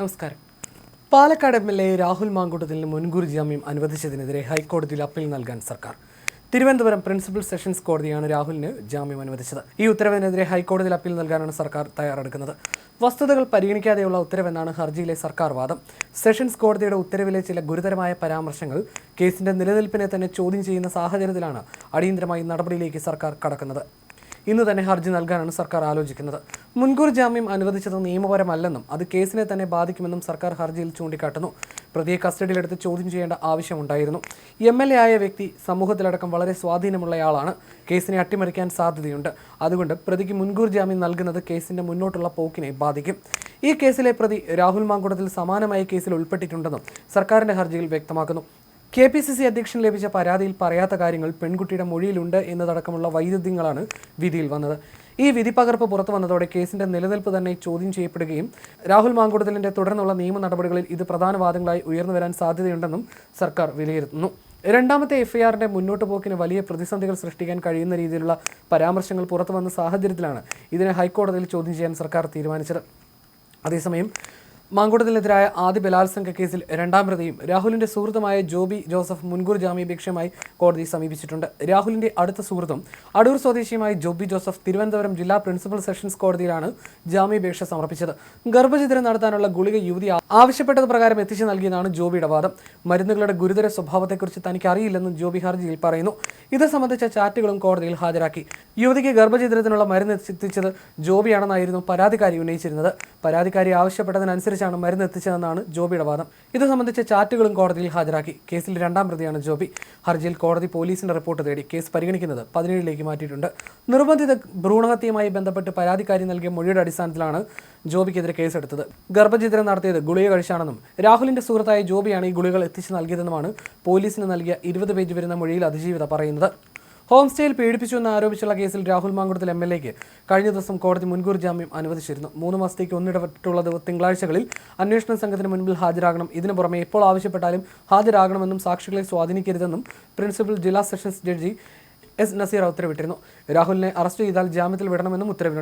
നമസ്കാരം. Palakkad M L A Rahul Mamkootathil മുൻകൂർ ജാമ്യം അനുവദിച്ചതിനെതിരെ ഹൈക്കോടതിയിൽ അപ്പീൽ നൽകാൻ സർക്കാർ. തിരുവനന്തപുരം പ്രിൻസിപ്പൽ സെഷൻസ് കോടതിയാണ് രാഹുലിന് ജാമ്യം അനുവദിച്ചത്. ഈ ഉത്തരവിനെതിരെ ഹൈക്കോടതിയിൽ അപ്പീൽ നൽകാനാണ് സർക്കാർ തയ്യാറെടുക്കുന്നത്. വസ്തുതകൾ പരിഗണിക്കാതെയുള്ള ഉത്തരവെന്നാണ് ഹർജിയിലെ സർക്കാർ വാദം. സെഷൻസ് കോടതിയുടെ ഉത്തരവിലെ ചില ഗുരുതരമായ പരാമർശങ്ങൾ കേസിന്റെ നിലനിൽപ്പിനെ തന്നെ ചോദ്യം ചെയ്യുന്ന സാഹചര്യത്തിലാണ് അടിയന്തരമായി നടപടിയിലേക്ക് സർക്കാർ കടക്കുന്നത്. ഇന്ന് തന്നെ ഹർജി നൽകാനാണ് സർക്കാർ ആലോചിക്കുന്നത്. മുൻകൂർ ജാമ്യം അനുവദിച്ചത് നിയമപരമല്ലെന്നും അത് കേസിനെ തന്നെ ബാധിക്കുമെന്നും സർക്കാർ ഹർജിയിൽ ചൂണ്ടിക്കാട്ടുന്നു. പ്രതിയെ കസ്റ്റഡിയിലെടുത്ത് ചോദ്യം ചെയ്യേണ്ട ആവശ്യമുണ്ടായിരുന്നു. എം എൽ എ ആയ വ്യക്തി സമൂഹത്തിലടക്കം വളരെ സ്വാധീനമുള്ളയാളാണ്. കേസിനെ അട്ടിമറിക്കാൻ സാധ്യതയുണ്ട്. അതുകൊണ്ട് പ്രതിക്ക് മുൻകൂർ ജാമ്യം നൽകുന്നത് കേസിന്റെ മുന്നോട്ടുള്ള പോക്കിനെ ബാധിക്കും. ഈ കേസിലെ പ്രതി രാഹുൽ മാങ്കുടത്തിൽ സമാനമായ കേസിൽ ഉൾപ്പെട്ടിട്ടുണ്ടെന്നും സർക്കാരിന്റെ ഹർജിയിൽ വ്യക്തമാക്കുന്നു. കെ പി സി സി അധ്യക്ഷൻ ലഭിച്ച പരാതിയിൽ പറയാത്ത കാര്യങ്ങൾ പെൺകുട്ടിയുടെ മൊഴിയിലുണ്ട് എന്നതടക്കമുള്ള വൈരുദ്ധ്യങ്ങളാണ് വിധിയിൽ വന്നത്. ഈ വിധി പകർപ്പ് പുറത്തു വന്നതോടെ കേസിന്റെ നിലനിൽപ്പ് തന്നെ ചോദ്യം ചെയ്യപ്പെടുകയും രാഹുൽ മാങ്കുടത്തിലിന്റെ തുടർന്നുള്ള നിയമ നടപടികളിൽ ഇത് പ്രധാന വാദങ്ങളായി ഉയർന്നു വരാൻ സാധ്യതയുണ്ടെന്നും സർക്കാർ വിലയിരുത്തുന്നു. രണ്ടാമത്തെ എഫ്ഐആറിന്റെ മുന്നോട്ട് പോക്കിന് വലിയ പ്രതിസന്ധികൾ സൃഷ്ടിക്കാൻ കഴിയുന്ന രീതിയിലുള്ള പരാമർശങ്ങൾ പുറത്തു വന്ന സാഹചര്യത്തിലാണ് ഇതിനെ ഹൈക്കോടതിയിൽ ചോദ്യം ചെയ്യാൻ സർക്കാർ തീരുമാനിച്ചത്. അതേസമയം മാങ്കുടത്തിനെതിരായ ആദ്യ ബലാത്സംഗ കേസിൽ രണ്ടാം പ്രതിയും രാഹുലിന്റെ സുഹൃത്തുമായ ജോബി ജോസഫ് മുൻകൂർ ജാമ്യാപേക്ഷയുമായി കോടതി സമീപിച്ചിട്ടുണ്ട്. രാഹുലിന്റെ അടുത്ത സുഹൃത്തും അടൂർ സ്വദേശിയുമായ ജോബി ജോസഫ് തിരുവനന്തപുരം ജില്ലാ പ്രിൻസിപ്പൽ സെഷൻസ് കോടതിയിലാണ് ജാമ്യാപേക്ഷ സമർപ്പിച്ചത്. ഗർഭചിത്രം നടത്താനുള്ള ഗുളിക യുവതി ആവശ്യപ്പെട്ടത് പ്രകാരം എത്തിച്ചു നൽകിയതാണ് ജോബിയുടെ വാദം. മരുന്നുകളുടെ ഗുരുതര സ്വഭാവത്തെക്കുറിച്ച് തനിക്ക് അറിയില്ലെന്നും ജോബി ഹർജിയിൽ പറയുന്നു. ഇത് സംബന്ധിച്ച ചാറ്റുകളും കോടതിയിൽ ഹാജരാക്കി. യുവതിക്ക് ഗർഭചിത്രത്തിനുള്ള മരുന്ന് എത്തിച്ചത് ജോബിയാണെന്നായിരുന്നു പരാതിക്കാരി ഉന്നയിച്ചിരുന്നത്. പരാതിക്കാരി ആവശ്യപ്പെട്ടതിനനുസരിച്ചാണ് മരുന്ന് എത്തിച്ചതെന്നാണ് ജോബിയുടെ വാദം. ഇത് സംബന്ധിച്ച ചാറ്റുകളും കോടതിയിൽ ഹാജരാക്കി. കേസിൽ രണ്ടാം പ്രതിയാണ് ജോബി. ഹർജിയിൽ കോടതി പോലീസിന്റെ റിപ്പോർട്ട് തേടി കേസ് പരിഗണിക്കുന്നത് പതിനേഴിലേക്ക് മാറ്റിയിട്ടുണ്ട്. നിർബന്ധിത ഭ്രൂണഹത്യയുമായി ബന്ധപ്പെട്ട് പരാതിക്കാരി നൽകിയ മൊഴിയുടെ അടിസ്ഥാനത്തിലാണ് ജോബിക്കെതിരെ കേസെടുത്തത്. ഗർഭചിത്രം നടത്തിയത് ഗുളിക കഴിച്ചാണെന്നും രാഹുലിന്റെ സുഹൃത്തായ ജോബിയാണ് ഈ ഗുളികൾ എത്തിച്ചു നൽകിയതെന്നുമാണ് പോലീസിന് നൽകിയ ഇരുപത് പേജ് വരുന്ന മൊഴിയിൽ അതിജീവിത പറയുന്നത്. ഹോം സ്റ്റേയിൽ പീഡിപ്പിച്ചുവെന്ന് ആരോപിച്ചുള്ള കേസിൽ രാഹുൽ മാങ്കുടത്തിൽ എം എൽ എക്ക് കഴിഞ്ഞ ദിവസം കോടതി മുൻകൂർ ജാമ്യം അനുവദിച്ചിരുന്നു. മൂന്ന് മാസത്തേക്ക് ഒന്നിടപെട്ടുള്ള തിങ്കളാഴ്ചകളിൽ അന്വേഷണ സംഘത്തിന് മുൻപിൽ ഹാജരാകണം. ഇതിനു പുറമെ എപ്പോൾ ആവശ്യപ്പെട്ടാലും ഹാജരാകണമെന്നും സാക്ഷികളെ സ്വാധീനിക്കരുതെന്നും പ്രിൻസിപ്പൽ ജില്ലാ സെഷൻസ് ജഡ്ജി എസ് നസീർ ഉത്തരവിട്ടിരുന്നു. രാഹുലിനെ അറസ്റ്റ് ചെയ്താൽ ജാമ്യത്തിൽ വിടണമെന്നും ഉത്തരവിലുണ്ട്